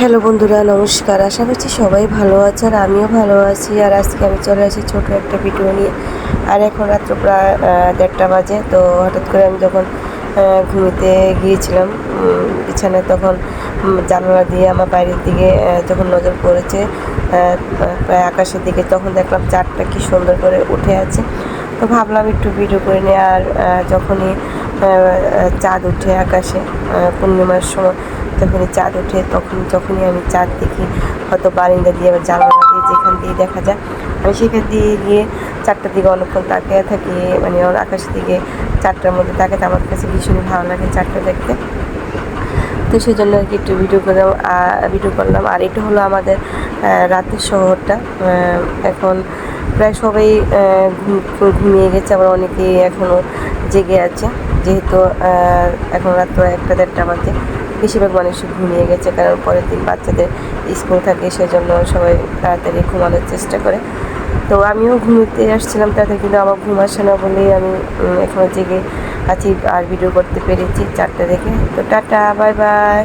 Hello বন্ধুরা, নমস্কার। আশা করছি সবাই ভালো আছে আর আমিও ভালো আছি। আর আজকে আমি চলে আসি ছোট একটা ভিডিও নিয়ে। আর এখন রাত্র প্রায় দেড়টা বাজে। তো হঠাৎ করে আমি যখন ঘুমিতে গিয়েছিলাম বিছানায় তখন জানালা দিয়ে আমার বাইরের দিকে যখন নজর পড়েছে প্রায় আকাশের দিকে, তখন দেখলাম চারটা কি সুন্দর করে উঠে আছে। তো ভাবলাম একটু ভিডিও করে নিয়ে আর যখনই চাঁদ উঠে আকাশে পূর্ণিমার সময় যখনই চাঁদ ওঠে তখন যখনই আমি চাঁদ দেখি, হয়তো বারিন্দা দিয়ে বা জানালা দিয়ে যেখান দিয়ে দেখা যায়, আমি সেখান দিয়ে গিয়ে চারটার দিকে অনেকক্ষণ তাকিয়ে থাকি মানে ওর আকাশের দিকে চারটার মধ্যে তাকাতে আমার কাছে ভীষণই ভালো লাগে চারটা দেখতে। তো সেই জন্য আর কি একটু ভিডিও করলাম ভিডিও করলাম। আর এটা হলো আমাদের রাতের শহরটা। এখন প্রায় সবাই ঘুম- ঘুমিয়ে গেছে, আবার অনেকেই এখনও জেগে আছে। যেহেতু এখন রাত একটা দেড়টা বাজে, বেশিরভাগ মানুষ ঘুমিয়ে গেছে কারণ পরের দিন বাচ্চাদের স্কুল থাকে, সেজন্য সবাই তাড়াতাড়ি ঘুমানোর চেষ্টা করে। তো আমিও ঘুমিতে আসছিলাম, তাতে কিন্তু আমার ঘুম আসে না বলেই আমি এখনও জেগে আছি আর ভিডিও করতে পেরেছি চারটা দেখে তো টাটা বাই বাই